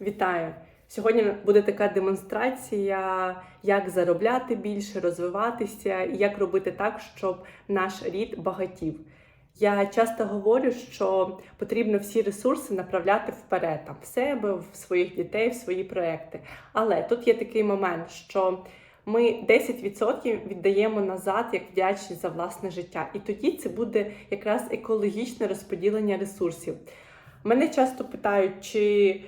Вітаю! Сьогодні буде така демонстрація, як заробляти більше, розвиватися і як робити так, щоб наш рід багатів. Я часто говорю, що потрібно всі ресурси направляти вперед, там, в себе, в своїх дітей, в свої проекти. Але тут є такий момент, що ми 10% віддаємо назад як вдячність за власне життя. І тоді це буде якраз екологічне розподілення ресурсів. Мене часто питають, чи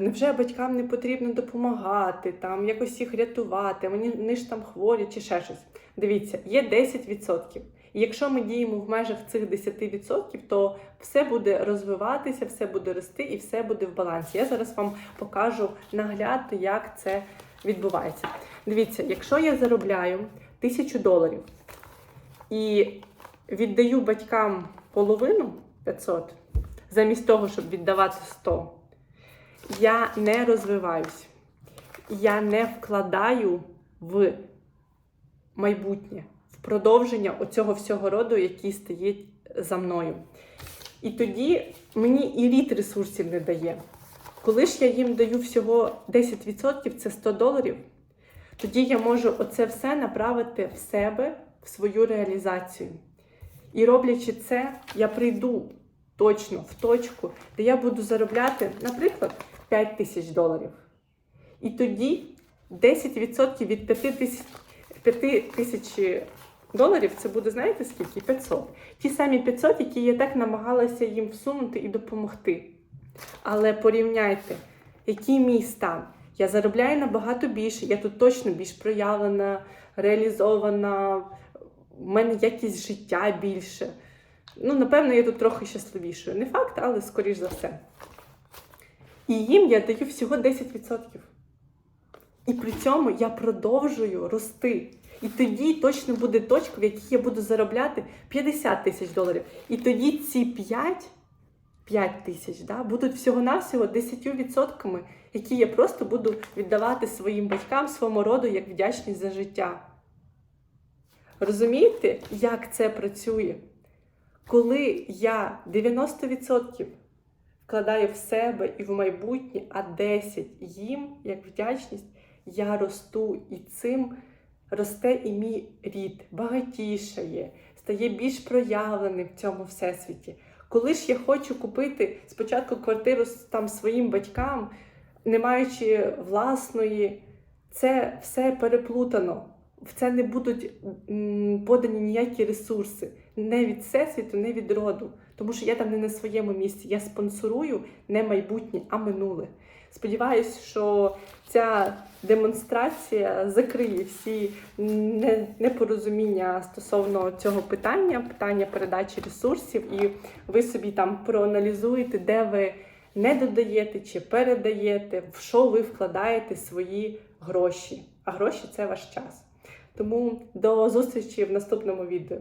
невже батькам не потрібно допомагати, там якось їх рятувати, вони, вони ж там хворі чи ще щось. Дивіться, є 10%. І якщо ми діємо в межах цих 10%, то все буде розвиватися, все буде рости і все буде в балансі. Я зараз вам покажу наглядно, як це відбувається. Дивіться, якщо я заробляю 1000 доларів і віддаю батькам половину 500, замість того, щоб віддавати 100, я не розвиваюсь. Я не вкладаю в майбутнє, в продовження оцього всього роду, який стоїть за мною. І тоді мені і рід ресурсів не дає. Коли ж я їм даю всього 10%, це 100 доларів, тоді я можу оце все направити в себе, в свою реалізацію. І роблячи це, я прийду точно в точку, де я буду заробляти, наприклад, 5 тисяч доларів. І тоді 10% від 5 тисяч 5 тисяч доларів це буде, знаєте скільки? 500. Ті самі 500, які я так намагалася їм всунути і допомогти. Але порівняйте, який мій стан. Я заробляю набагато більше, я тут точно більш проявлена, реалізована, в мене якість життя більше. Ну, напевно, я тут трохи щасливішою. Не факт, але скоріш за все. І їм я даю всього 10%. І при цьому я продовжую рости. І тоді точно буде точка, в якій я буду заробляти 50 тисяч доларів. І тоді ці 5, 5 тисяч да, будуть всього-навсього 10%, які я просто буду віддавати своїм батькам, своєму роду як вдячність за життя. Розумієте, як це працює? Коли я 90% вкладаю в себе і в майбутнє, а 10% їм як вдячність, я росту і цим росте і мій рід, багатішає, стає більш проявленим в цьому всесвіті. Коли ж я хочу купити спочатку квартиру там своїм батькам, не маючи власної, це все переплутано. В це не будуть подані ніякі ресурси не від всесвіту, не від роду. Тому що я там не на своєму місці. Я спонсорую не майбутнє, а минуле. Сподіваюсь, що ця демонстрація закриє всі непорозуміння стосовно цього питання, питання передачі ресурсів, і ви собі там проаналізуєте, де ви не додаєте чи передаєте, в що ви вкладаєте свої гроші. А гроші це ваш час. Тому до зустрічі в наступному відео.